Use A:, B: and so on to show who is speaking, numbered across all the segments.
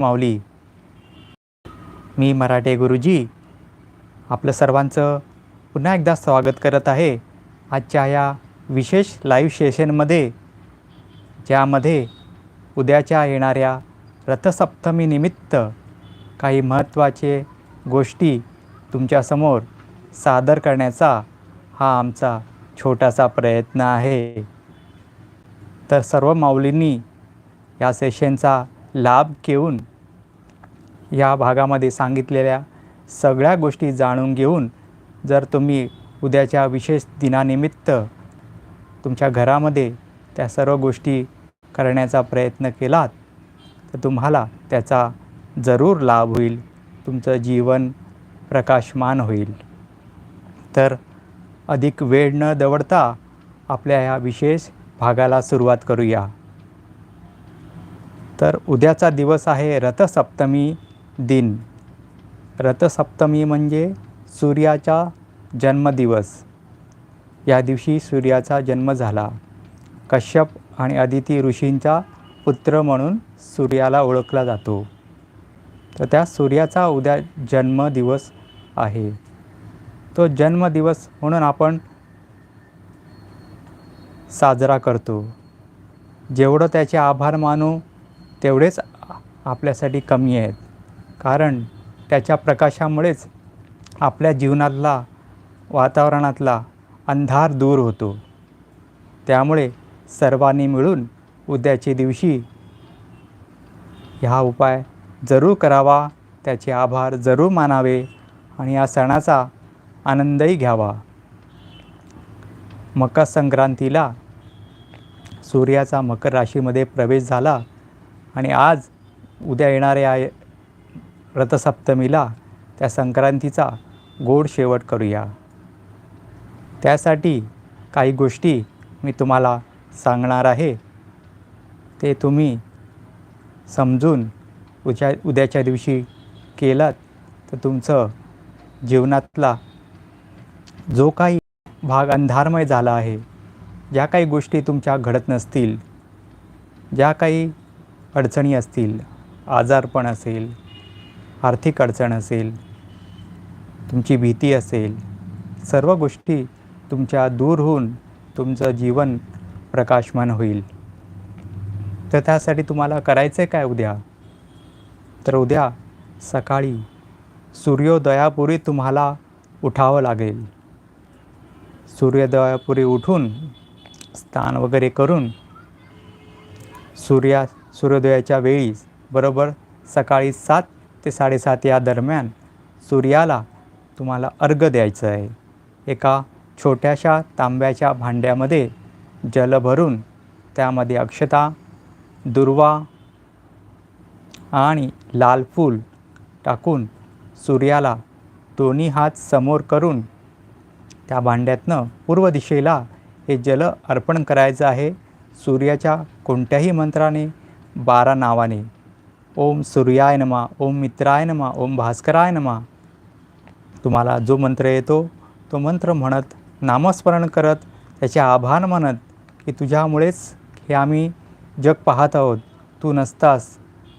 A: माऊली. मी मराठे गुरुजी. आपलं सर्वांचं पुन्हा एकदा स्वागत करत आहे आजच्या या विशेष लाईव्ह सेशनमध्ये ज्यामध्ये उद्याच्या येणाऱ्या रथसप्तमीनिमित्त काही महत्त्वाचे गोष्टी तुमच्यासमोर सादर करण्याचा हा आमचा छोटासा प्रयत्न आहे. तर सर्व माऊलींनी या सेशनचा लाभ घेऊन या भागामध्ये सांगितलेल्या सगळ्या गोष्टी जाणून घेऊन जर तुम्ही उद्याच्या विशेष दिनानिमित्त तुमच्या घरामध्ये त्या सर्व गोष्टी करण्याचा प्रयत्न केलात तर तुम्हाला त्याचा जरूर लाभ होईल. तुमचं जीवन प्रकाशमान होईल. तर अधिक वेळ न दवडता आपल्या ह्या विशेष भागाला सुरुवात करूया. तर उद्याचा दिवस आहे रथसप्तमी. दिन. रथसप्तमी म्हणजे सूर्याचा जन्मदिवस. या दिवशी सूर्याचा जन्म झाला. कश्यप आणि अदिती ऋषींचा पुत्र म्हणून सूर्याला ओळखला जातो. तर त्या सूर्याचा उद्या जन्मदिवस आहे. तो जन्मदिवस म्हणून आपण साजरा करतो. जेवढं त्याचे आभार मानू तेवढेच आपल्यासाठी कमी आहेत. कारण त्याच्या प्रकाशामुळेच आपल्या जीवनातला वातावरणातला अंधार दूर होतो. त्यामुळे सर्वांनी मिळून उद्याच्या दिवशी ह्या उपाय जरूर करावा त्याचे आभार जरूर मानावे आणि या सणाचा आनंदही घ्यावा. मकर संक्रांतीला सूर्याचा मकर राशीमध्ये प्रवेश झाला आणि आज उद्या येणाऱ्या रथसप्तमीला त्या संक्रांतीचा गोड शेवट करूया. त्यासाठी काही गोष्टी मी तुम्हाला सांगणार आहे. ते तुम्ही समजून उद्या उद्याच्या दिवशी केलात तर तुमचं जीवनातला जो काही भाग अंधारमय झाला आहे ज्या काही गोष्टी तुमच्या घडत नसतील ज्या काही अडचणी असतील आजारपण असेल आर्थिक अडचण असेल तुमची भीती असेल सर्व गोष्टी तुमच्या दूर होऊन तुमचं जीवन प्रकाशमान होईल. तर त्यासाठी तुम्हाला करायचं आहे काय उद्या? तर उद्या सकाळी सूर्योदयापूर्वी तुम्हाला उठावं लागेल. सूर्योदयापूर्वी उठून स्नान वगैरे करून सूर्या सूर्योदयाच्या वेळी बरोबर सकाळी सात ते साडेसात या दरम्यान सूर्याला तुम्हाला अर्घ द्यायचं आहे. एका छोट्याशा तांब्याच्या भांड्यामध्ये जल भरून त्यामध्ये अक्षता दुर्वा आणि लाल फूल टाकून सूर्याला दोन्ही हात समोर करून त्या भांड्यातनं पूर्व दिशेला हे जल अर्पण करायचं आहे. सूर्याच्या कोणत्याही मंत्राने बारा नावाने. ओम सूर्याय नमा ओम मित्राय नमा ओम भास्कराय नमा. तुम्हाला जो मंत्र येतो तो मंत्र म्हणत नामस्मरण करत त्याचे आभार मानत की तुझ्यामुळेच हे आम्ही जग पाहत आहोत. तू नसतास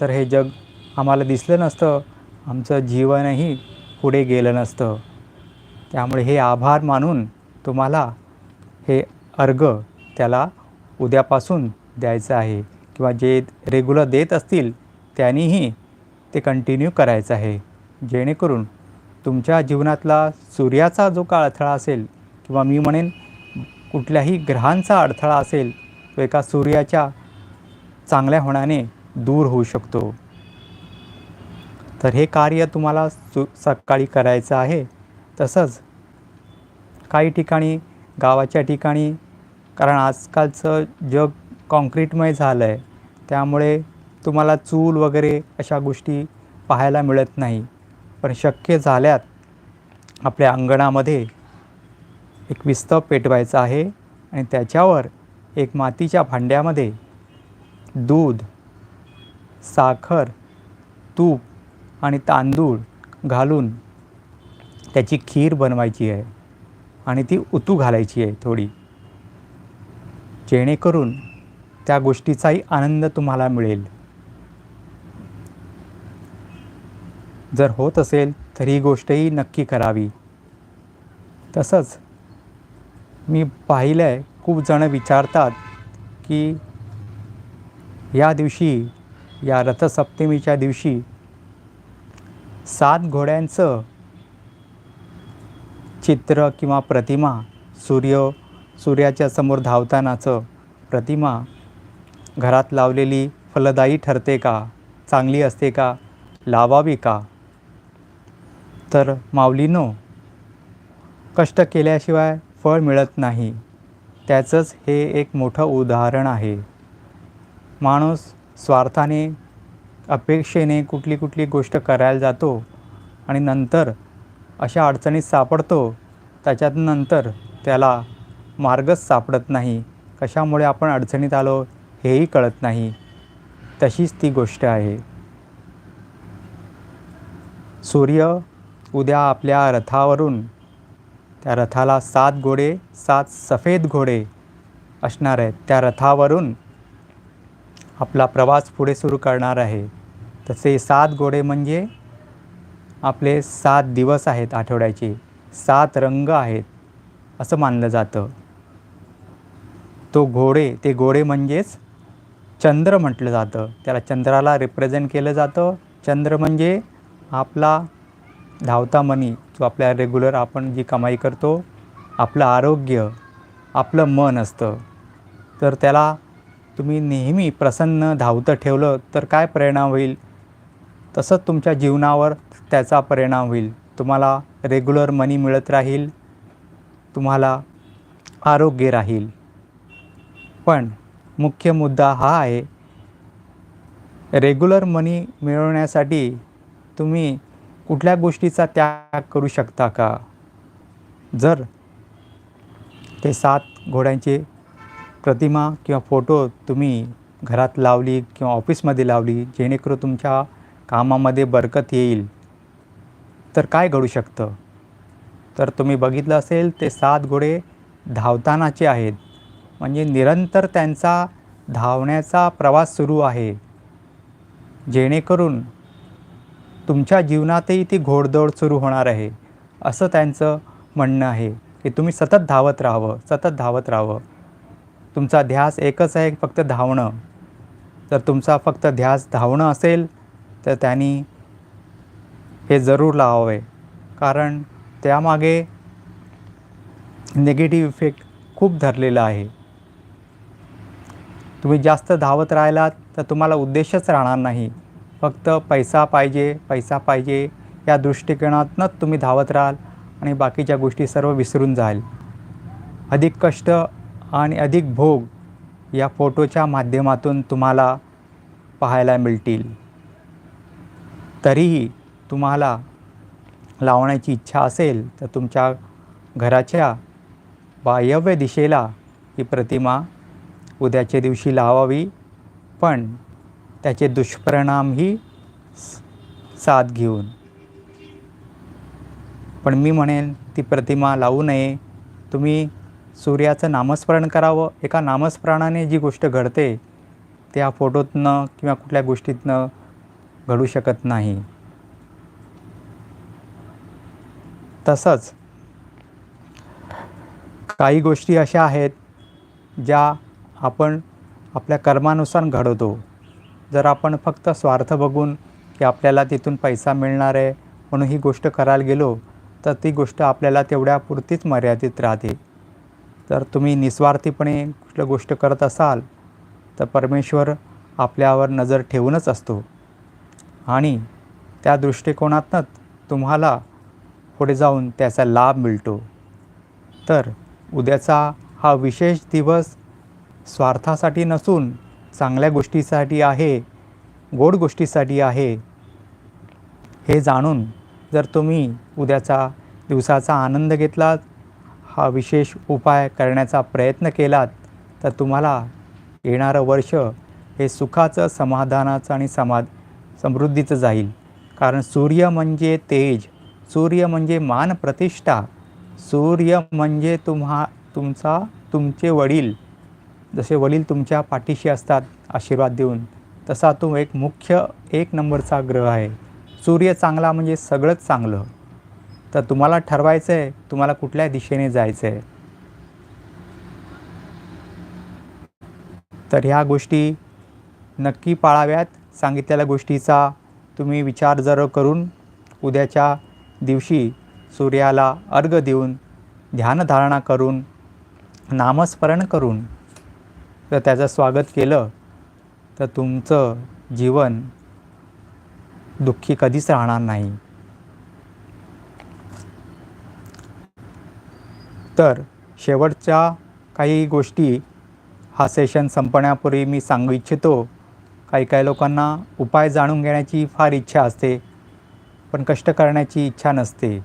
A: तर हे जग आम्हाला दिसलं नसतं. आमचं जीवनही पुढे गेलं नसतं. त्यामुळे हे आभार मानून तुम्हाला हे अर्घ त्याला उद्यापासून द्यायचं आहे. किंवा जे रेग्युलर देत असतील त्यांनीही ते कंटिन्यू करायचं आहे. जेणेकरून तुमच्या जीवनातला सूर्याचा जो का अडथळा असेल किंवा मी म्हणेन कुठल्याही ग्रहांचा अडथळा असेल तो एका सूर्याच्या चांगल्या होण्याने दूर होऊ शकतो. तर हे कार्य तुम्हाला सु सकाळी करायचं आहे. तसंच काही ठिकाणी गावाच्या ठिकाणी कारण आजकालचं जग कॉन्क्रीटमय झालं आहे त्यामुळे तुम्हाला चूल वगैरे अशा गोष्टी पाहायला मिळत नाही. पण शक्य झाल्यात आपल्या अंगणामध्ये एक विस्त पेटवायचं आहे आणि त्याच्यावर एक मातीच्या भांड्यामध्ये दूध साखर तूप आणि तांदूळ घालून त्याची खीर बनवायची आहे आणि ती उतू घालायची आहे थोडी. जेणेकरून त्या गोष्टीचाही आनंद तुम्हाला मिळेल. जर होत असेल तर ही गोष्टही नक्की करावी. तसंच मी पाहिलं आहे खूप जणं विचारतात की या दिवशी या रथसप्तमीच्या दिवशी सात घोड्यांचं चित्र किंवा प्रतिमा सूर्य सूर्याच्या समोर धावतानाचं प्रतिमा घरात लावलेली फलदायी ठरते का? चांगली असते का? लावावी का? तर माऊलीनो कष्ट केल्याशिवाय फळ मिळत नाही. त्याचंच हे एक मोठं उदाहरण आहे. माणूस स्वार्थाने अपेक्षेने कुठली कुठली गोष्ट करायला जातो आणि नंतर अशा अडचणीत सापडतो त्याच्यात नंतर त्याला मार्गच सापडत नाही. कशामुळे आपण अडचणीत आलो हेही कळत नाही. तशीच ती गोष्ट आहे. सूर्य उद्या आपल्या रथावरून त्या रथाला सात घोडे सात सफेद घोडे असणार आहेत. त्या रथावरून आपला प्रवास पुढे सुरू करणार आहे. तसे सात घोडे म्हणजे आपले सात दिवस आहेत आठवड्याचे. सात रंग आहेत असं मानलं जातं. तो घोडे ते घोडे म्हणजेच चंद्र म्हटलं जातं. त्याला चंद्राला रिप्रेझेंट केलं जातं. चंद्र म्हणजे आपला धावता मनी जो आपल्या रेग्युलर आपण जी कमाई करतो आपलं आरोग्य आपलं मन असतं. तर त्याला तुम्ही नेहमी प्रसन्न धावतं ठेवलं तर काय परिणाम होईल? तसंच तुमच्या जीवनावर त्याचा परिणाम होईल. तुम्हाला रेग्युलर मनी मिळत राहील. तुम्हाला आरोग्य राहील. पण मुख्य मुद्दा हा आहे रेग्युलर मनी मिळवण्यासाठी तुम्ही कुठल्या गोष्टीचा त्याग करू शकता का? जर ते सात घोड्यांचे प्रतिमा किंवा फोटो तुम्ही घरात लावली किंवा ऑफिसमध्ये लावली जेणेकरून तुमच्या कामामध्ये बरकत येईल तर काय घडू शकतं? तर तुम्ही बघितलं असेल ते सात घोडे धावतानाचे आहेत. म्हणजे निरंतर त्यांचा धावण्याचा प्रवास सुरू आहे. जेणेकरून तुमच्या जीवनातही ती घोडदौड सुरू होणार आहे असं त्यांचं म्हणणं आहे की तुम्ही सतत धावत राहावं सतत धावत राहावं. तुमचा ध्यास एकच आहे फक्त धावणं. जर तुमचा फक्त ध्यास धावणं असेल तर त्यांनी हे जरूर लावावे. कारण त्यामागे निगेटिव्ह इफेक्ट खूप धरलेला आहे. तुम्ही जास्त धावत राहिलात तर तुम्हाला उद्देशच राहणार नाही. फक्त पैसा पाहिजे पैसा पाहिजे या दृष्टिकोनातूनच तुम्ही धावत राहाल आणि बाकीच्या गोष्टी सर्व विसरून जाल. अधिक कष्ट आणि अधिक भोग या फोटोच्या माध्यमातून तुम्हाला पाहायला मिळतील. तरीही तुम्हाला लावण्याची इच्छा असेल तर तुमच्या घराच्या वायव्य दिशेला ही प्रतिमा उद्याच्या दिवशी लावावी. पण त्याचे दुष्परिणामही साथ घेऊन. पण मी म्हणेन ती प्रतिमा लावू नये. तुम्ही सूर्याचं नामस्मरण करावं. एका नामस्मरणाने जी गोष्ट घडते त्या फोटोतनं किंवा कुठल्या गोष्टीतनं घडू शकत नाही. तसंच काही गोष्टी अशा आहेत ज्या आपण आपल्या कर्मानुसार घडवतो. जर आपण फक्त स्वार्थ बघून की आपल्याला तिथून पैसा मिळणार आहे म्हणून ही गोष्ट करायला गेलो तर ती गोष्ट आपल्याला तेवढ्यापुरतीच मर्यादित राहते. तर तुम्ही निस्वार्थीपणे कुठलं गोष्ट करत असाल तर परमेश्वर आपल्यावर नजर ठेवूनच असतो. आणि त्या दृष्टिकोनातनंच तुम्हाला पुढे जाऊन त्याचा लाभ मिळतो. तर उद्याचा हा विशेष दिवस स्वार्थासाठी नसून चांगल्या गोष्टीसाठी आहे गोड गोष्टीसाठी आहे हे जाणून जर तुम्ही उद्याचा दिवसाचा आनंद घेतलात हा विशेष उपाय करण्याचा प्रयत्न केलात तर तुम्हाला येणारं वर्ष हे सुखाचं समाधानाचं आणि समाध समृद्धीचं जाईल. कारण सूर्य म्हणजे तेज सूर्य म्हणजे मान प्रतिष्ठा सूर्य म्हणजे तुम्हा तुमचा तुमचे वडील जसे वडील तुमच्या पाठीशी असतात आशीर्वाद देऊन तसा तो एक मुख्य एक नंबरचा ग्रह आहे. सूर्य चांगला म्हणजे सगळंच चांगलं. तर तुम्हाला ठरवायचं आहे तुम्हाला कुठल्या दिशेने जायचं आहे तर ह्या गोष्टी नक्की पाळाव्यात. सांगितलेल्या गोष्टीचा तुम्ही विचार जर करून उद्याच्या दिवशी सूर्याला अर्घ देऊन ध्यानधारणा करून नामस्मरण करून तर त्याचं स्वागत केलं तर तुमचं जीवन दुःखी कधीच राहणार नाही. तर शेवटच्या काही गोष्टी हा सेशन संपण्यापूर्वी मी सांगू इच्छितो. काही काही लोकांना उपाय जाणून घेण्याची फार इच्छा असते पण कष्ट करण्याची इच्छा नसते.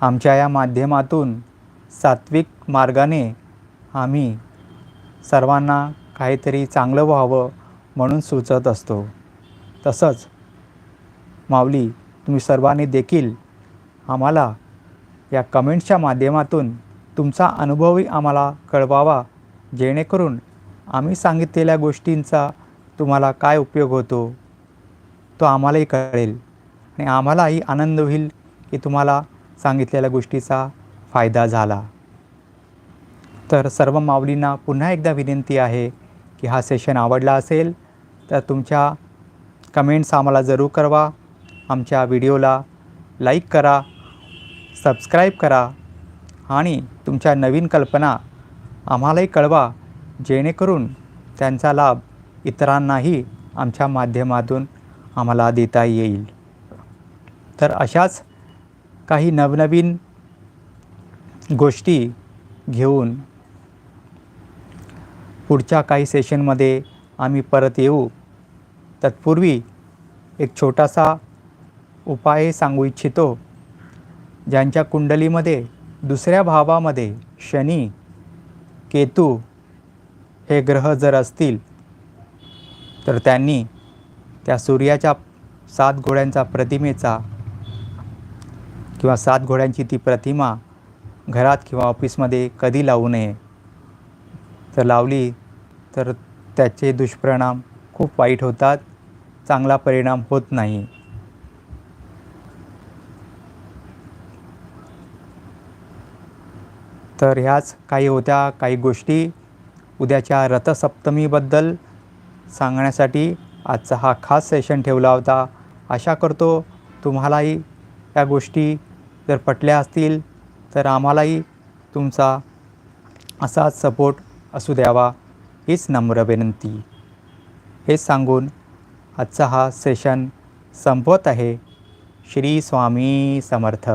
A: आमच्या या माध्यमातून सात्विक मार्गाने आम्ही सर्वांना काहीतरी चांगलं व्हावं म्हणून सुचत असतो. तसंच माऊली तुम्ही सर्वांनी देखील आम्हाला या कमेंट्सच्या माध्यमातून तुमचा अनुभवही आम्हाला कळवावा जेणेकरून आम्ही सांगितलेल्या गोष्टींचा तुम्हाला काय उपयोग होतो तो आम्हालाही कळेल. आणि आम्हालाही आनंद होईल की तुम्हाला सांगितलेल्या गोष्टीचा फायदा झाला. तर सर्व माऊलींना पुन्हा एकदा विनंती आहे की हा सेशन आवडला असेल तर तुमच्या कमेंट्स आम्हाला जरूर करवा आमच्या व्हिडिओला लाईक करा सबस्क्राईब करा आणि तुमच्या नवीन कल्पना आम्हालाही कळवा जेणेकरून त्यांचा लाभ इतरांनाही आमच्या माध्यमातून आम्हाला देता येईल. तर अशाच काही नवनवीन गोष्टी घेऊन पुढच्या काही सेशनमध्ये आम्ही परत येऊ. तत्पूर्वी एक छोटासा उपाय सांगू इच्छितो ज्यांच्या कुंडलीमध्ये दुसऱ्या भावामध्ये शनी केतू हे ग्रह जर असतील तर त्यांनी त्या सूर्याच्या सात घोड्यांचा प्रतिमेचा किंवा सात घोड्यांची ती प्रतिमा घरात किंवा ऑफिसमध्ये कधी लावू नये. जर लावली तर त्याचे दुष्परिणाम खूप वाईट होतात. चांगला परिणाम होत नाही. तर ह्याच काही होत्या काही गोष्टी. उद्याच्या रथसप्तमीबद्दल सांगण्यासाठी आजचा हा खास सेशन ठेवला होता. आशा करतो तुम्हालाही या गोष्टी जर पटल्या असतील तर आम्हालाही तुमचा असाच सपोर्ट असू द्यावा हीच नम्र विनंती. हे सांगून आजचा हा सेशन संपवत आहे. श्री स्वामी समर्थ.